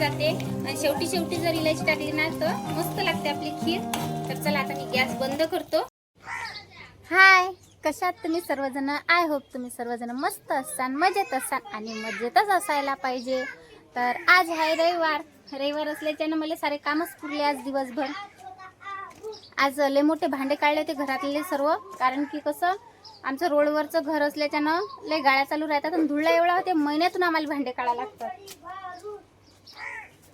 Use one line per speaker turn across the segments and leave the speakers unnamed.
जाते. आणि शेवटी शेवटी जर इलायची टाकली ना तर मस्त लागते आपली खीर. तर चला आता मी गॅस बंद करतो. हाय कशात तुम्ही सर्वजण? आय होप तुम्ही सर्वजण मस्त असाल मजेत असाल आणि मजेतच असायला पाहिजे. तर आज आहे रविवार. रविवार असल्याच्यानं मला सारे कामच पुरले आज दिवसभर. आज लय मोठे भांडे काढले होते घरातले सर्व. कारण की कसं आमचं रोडवरचं घर असल्याच्यानं लय गाड्या चालू राहतात आणि धुळला एवढा होते महिन्यातून आम्हाला भांडे काढायला लागतात.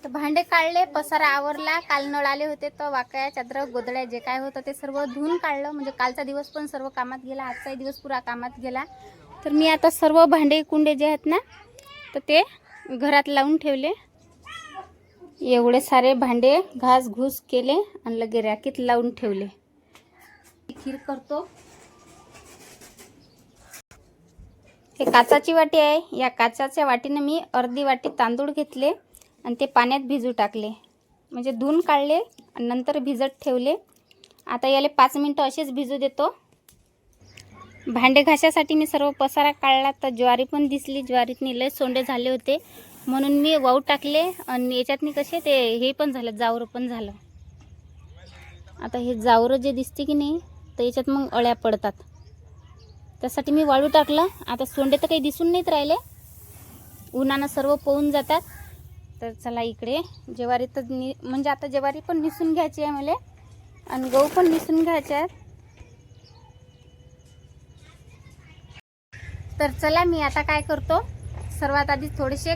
तर भांडे काढले पसारा आवरला काल नळ आले होते तर वाकया चादर गोदड्या जे काय होतं ते सर्व धुवून काढलं. म्हणजे कालचा दिवस पण सर्व कामात गेला आजचाही दिवस पुरा कामात गेला. तर मी आता सर्व भांडे कुंडे जे आहेत ना तर ते घरात लावून ठेवले. एवढे सारे भांडे घास घूस केले आणि लगे रॅकीत लावून ठेवले. खीर करतो. हे काचाची वाटी आहे. या काचाच्या वाटीनं मी अर्धी वाटी तांदूळ घेतले. आणि ते पाण्यात भिजू टाकले. म्हणजे धुवून काढले आणि नंतर भिजत ठेवले. आता याला पाच मिनटं असेच भिजू देतो. भांडे घाशासाठी मी सर्व पसारा काढला तर ज्वारी पण दिसली. ज्वारीतनी लय सोंडे झाले होते. म्हणून मी वाऊ टाकले आणि याच्यातनी कसे ते हे पण झालं जावरं पण झालं. आता हे जावरं जे दिसते की नाही तर याच्यात मग अळ्या पडतात. त्यासाठी मी वाळू टाकलं. आता सोंडे तर काही दिसून नाहीत राहिले. उन्हानं सर्व पोहून जातात. तर चला इकडे. ज्वारी तर नि म्हणजे आता ज्वारी पण निसून घ्यायची आहे मला. आणि गहू पण निसून घ्यायचे आहेत. तर चला मी आता काय करतो? सर्वात आधी थोडेसे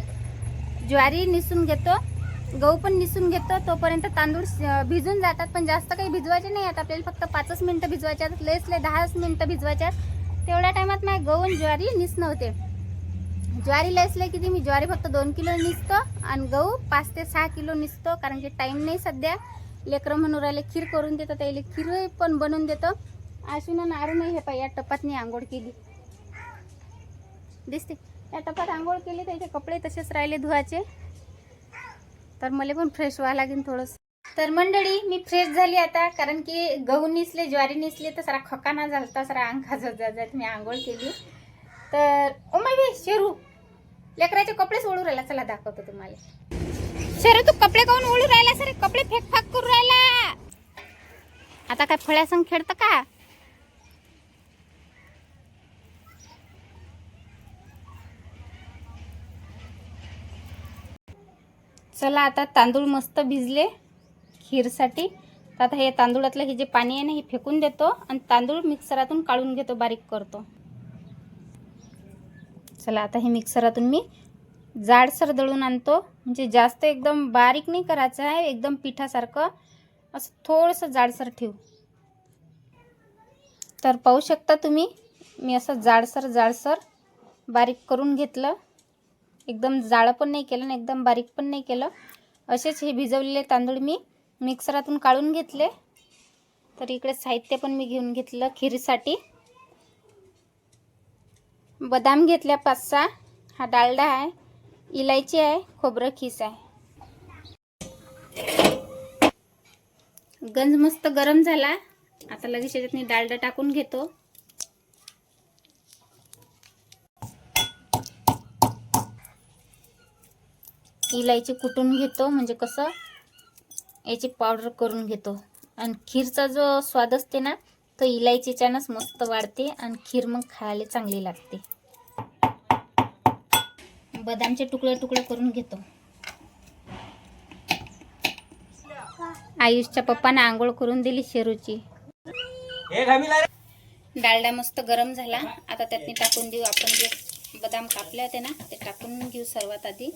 ज्वारी निसून घेतो. गहू पण निसून घेतो. तोपर्यंत तांदूळ भिजून जातात पण जास्त काही भिजवायचे नाही आहेत. आपल्याला फक्त पाचच मिनटं भिजवायचे आहेत. लयच लय दहाच मिनटं भिजवायचे आहेत. तेवढ्या टायमात माझ्या गहू आणि ज्वारी निसणं होते. ज्वारी लयच किती मी ज्वारी फक्त दोन किलो निसतो आणि गहू पाच ते सहा किलो निसतो कारण की टाईम नाही सध्या. लेकरं म्हणून राहिले खीर करून देतो त्याला खीर पण बनवून देतो. आशून आरू नाही हे पाय या टपातनी आंघोळ केली. दिसते. या टपात आंघोळ केली त्याचे कपडे तसेच राहिले धुवायचे तर मला पण फ्रेश व्हावं लागेल थोडंसं. तर मंडळी मी फ्रेश झाली आता कारण की गहू निसले ज्वारी निसले तर सारा खकाना झालता सारा अंग खाजत जात मी आंघोळ केली. तर ओ माय शेरू! लेकराचे कपडेच ओळू राहिला चला दाखवतो तुम्हाला. शरू तू कपडे काऊन ओळू राहिला सर कपडे फेकफाक करू राहिला. आता काय फळ्यासंग खेळतं का? चला आता तांदूळ मस्त भिजले खीरसाठी. तर आता हे तांदूळातलं हे जे पाणी आहे ना हे फेकून देतो आणि तांदूळ मिक्सरातून काढून घेतो बारीक करतो. चला आता हे मिक्सरातून मी जाडसर दळून आणतो. म्हणजे जास्त एकदम बारीक नाही करायचं आहे एकदम पिठासारखं. असं थोडंसं जाडसर ठेवू. तर पाहू शकता तुम्ही मी असं जाडसर जाडसर बारीक करून घेतलं. एकदम जाळं पण नाही केलं आणि एकदम बारीक पण नाही केलं. असेच हे भिजवलेले तांदूळ मी मिक्सरातून काढून घेतले. तर इकडे साहित्य पण मी घेऊन घेतलं खिरीसाठी. बदाम घेतल्या पाच सहा हा डालडा आहे. इलायची आहे. खोबरं खीस आहे. गंज मस्त गरम झाला. आता लगेच याच्यात मी डालडा टाकून घेतो. इलायची कुटून घेतो. म्हणजे कसं? याची पावडर करून घेतो. आणि खीरचा जो स्वाद असते ना तो इलायचीच्यानंच मस्त वाढते आणि खीर मग खायला चांगली लागते. बदामचे तुकडे तुकडे करून घेतो. आयुषच्या पप्पानं आंघोळ करून दिली शेरूची. डालडा मस्त गरम झाला. आता त्यातनी टाकून देऊ. आपण जे बदाम कापले होते ना ते टाकून घेऊ सर्वात आधी.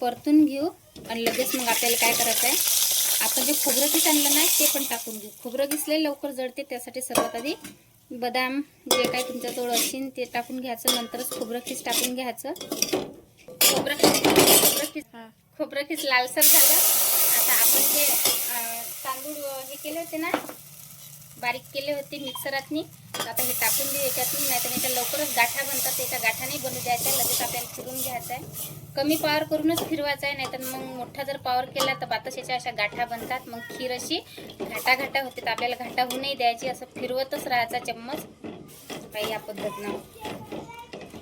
परतून घेऊ आणि लगेच मग आपल्याला काय करायचं आहे आपण जे खोबरं किस आणलं ना ते पण टाकून घेऊ. खोबरं किसले लवकर जळते त्यासाठी सर्वात आधी बदाम जे काही तुमच्याजवळ असेल ते टाकून घ्यायचं. नंतरच खोबरं किस टाकून घ्यायचं. खोबरं खोबरं किस खोबरं किस लालसर झालं. आता आपण जे तांदूळ हे केले होते ना बारीक केले होते मिक्सरातनी. आता हे टाकून देऊ याच्यातून नाही तर याच्या लवकरच गाठा बनतात. त्याच्या गाठा नाही बनू द्यायचा लगेच आपल्याला फिरून घ्यायचा आहे. कमी पावर करूनच फिरवायचा आहे नाही तर मग मोठा जर पावर केला तर बातशाच्या अशा गाठा बनतात. मग खीर अशी घाटा घाटा होते तर आपल्याला घाटा होऊ नाही द्यायची. असं फिरवतच राहायचा चम्मच. काही या पद्धतीनं.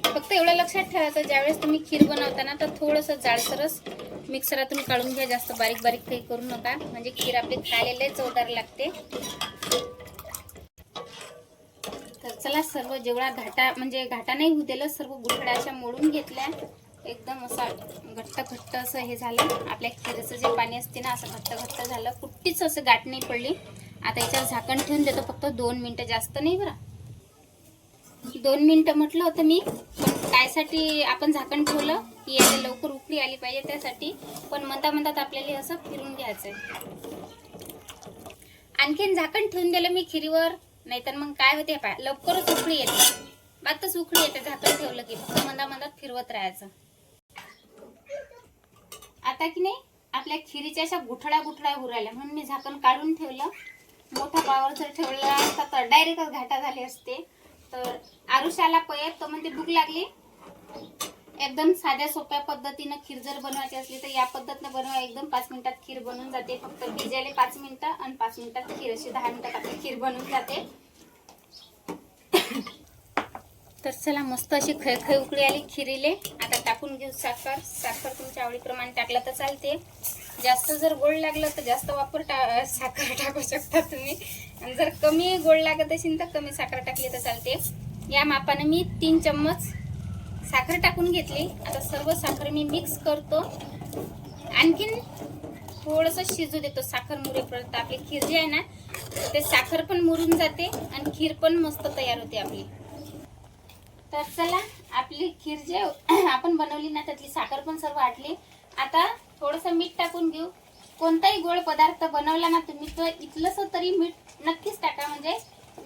फक्त एवढं लक्षात ठेवायचं ज्यावेळेस तुम्ही खीर बनवता ना तर थोडंसं जाळसरच मिक्सरातून काढून घ्या. जास्त बारीक बारीक काही करू नका. म्हणजे खीर आपली खायला लय चवदार लागते. चला सर्व जेवढा घाटा म्हणजे घाटा नाही होऊ दिलं सर्व गुठळ्या अशा मोडून घेतल्या. एकदम असा घट्ट घट्ट असं हे झालं. आपल्या खिरीचं जे पाणी असते ना असं घट्ट घट्ट झालं. कुठलीच असं गाठ नाही पडली. आता याच्यावर झाकण ठेवून देतो फक्त दोन मिनटं जास्त नाही बरं. दोन मिनटं म्हटलं होतं मी पण कायसाठी आपण झाकण ठेवलं. की याला लवकर उकळी आली पाहिजे त्यासाठी. पण म्हणता म्हणतात आपल्याला असं फिरून घ्यायचंय. आणखीन झाकण ठेवून दिलं मी खिरीवर. नाहीतर मग काय होते पाय लवकरच उकळी येते. बातच उकळी येते झाकण ठेवलं की फक्त मंदा मंदात फिरवत राहायचं. आता की नाही आपल्या खिरीच्या अशा गुठळ्या गुठळ्या उरायला म्हणून मी झाकण काढून ठेवलं. मोठा पावर जर ठेवला असता तर डायरेक्टच घाटा झाले असते. तर आरुषाला पयत तो म्हणते भूक लागली. एकदम साध्या सोप्या पद्धतीनं खीर जर बनवायची असली तर या पद्धतीनं बनवा. एकदम पाच मिनिटात खीर बनून जाते. फक्त भिजायला पाच मिनिटं आणि पाच मिनिटात खीर अशी दहा मिनिटात आपली खीर बनून जाते. तर चला मस्त अशी खळखळ उकळी आली खिरीले. आता टाकून घेऊ साखर. साखर तुमच्या आवडीप्रमाणे टाकलं तर चालते. जास्त जर गोड लागलं तर जास्त वापर टा साखर टाकू शकता तुम्ही. आणि जर कमी गोड लागत असेल तर कमी साखर टाकली तर चालते. या मापानं मी तीन चम्मच साखर टाकून घेतली. आता सर्व साखर मी मिक्स करतो. आणखीन थोडंसं शिजू देतो साखर मुरेपर्यंत. आपली खीर जी आहे ना ते साखर पण मुरून जाते आणि खीर पण मस्त तयार होते आपली. तर चला आपली खीर जे आपण बनवली ना त्यातली साखर पण सर्व आटली. आता थोडंसं मीठ टाकून घेऊ. कोणताही गोड पदार्थ बनवला ना तुम्ही तर इथलंसं तरी मीठ नक्कीच टाका. म्हणजे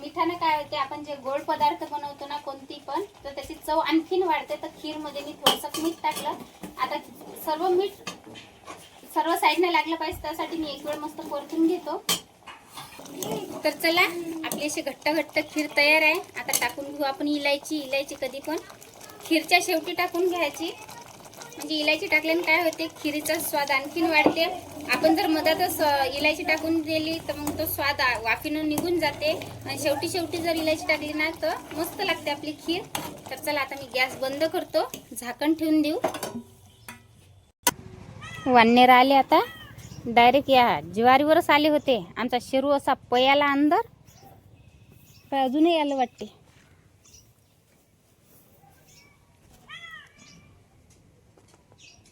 मिठानं काय होते आपण जे गोड पदार्थ बनवतो ना कोणती पण तर त्याची चव आणखीन वाढते. तर खीरमध्ये मी थोडंसं मीठ टाकलं. आता सर्व मीठ सर्व साईडने लागलं पाहिजे त्यासाठी मी एक वेळ मस्त परतून घेतो. तर चला आपली अशी घट्ट घट्ट खीर तयार आहे. आता टाकून घेऊ आपण इलायची इलायची कधी पण. खीरच्या शेवटी टाकून घ्यायची. म्हणजे इलायची टाकल्याने काय होते खिरीचा स्वाद आणखीन वाढते. आपण जर मधातच इलायची टाकून दिली तर मग तो स्वाद वाफीनं निघून जाते. आणि शेवटी शेवटी जर इलायची टाकली ना तर मस्त लागते आपली खीर. तर चला आता मी गॅस बंद करतो. झाकण ठेवून देऊ. वानेर आले आता. डायरेक्ट या ज्वारीवरच आले होते. आमचा शेरू असा पयाला अंदर. पण अजूनही आलं वाटते.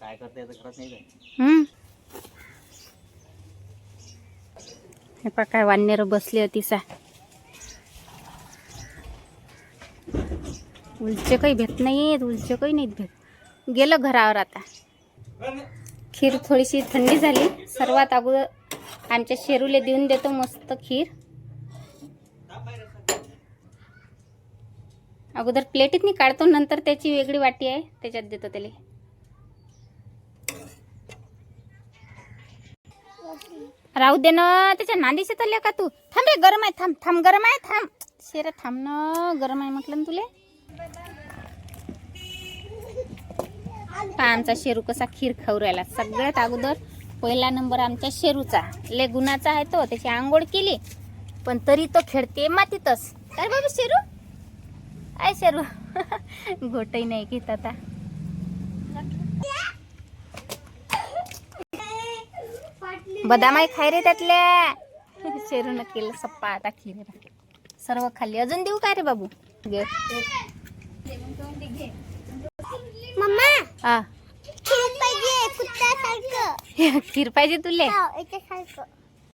काय करता येतं करत नाही काय
हम्म हे पा काय वानेर बसली होती सा उलचे काही भेट नाही उलचे काही नाहीत भेट. गेलं घरावर आता. खीर थोडीशी थंडी झाली. सर्वात अगोदर आमच्या शेरूले देऊन देतो मस्त खीर. अगोदर प्लेटीतनी काढतो नंतर त्याची वेगळी वाटी आहे त्याच्यात देतो त्याला. राहू दे ना त्याच्या नांदीशी तर का तू? थांब रे गरम आहे थांब थांब गरम आहे थांब. शेरा थांब ना गरम आहे म्हटलं ना तुले. पहा आमचा शेरू कसा खीर खाऊ राहिला. सगळ्यात अगोदर पहिला नंबर आमच्या शेरूचा. ले गुणाचा आहे तो त्याची आंघोळ केली पण तरी तो खेळते मातीतच. काय बाबा शेरू. आय शेरू. घोटही नाही घेत आता. बदाम आहे खाय रे त्यातल्या. शेरून केलं सप्पा आता खीर. सर्व खाल्ली. अजून देऊ काय रे बाबू? घे.
मम्मा
हा. खीर पाहिजे तुले?
हो, याच्यासारखं.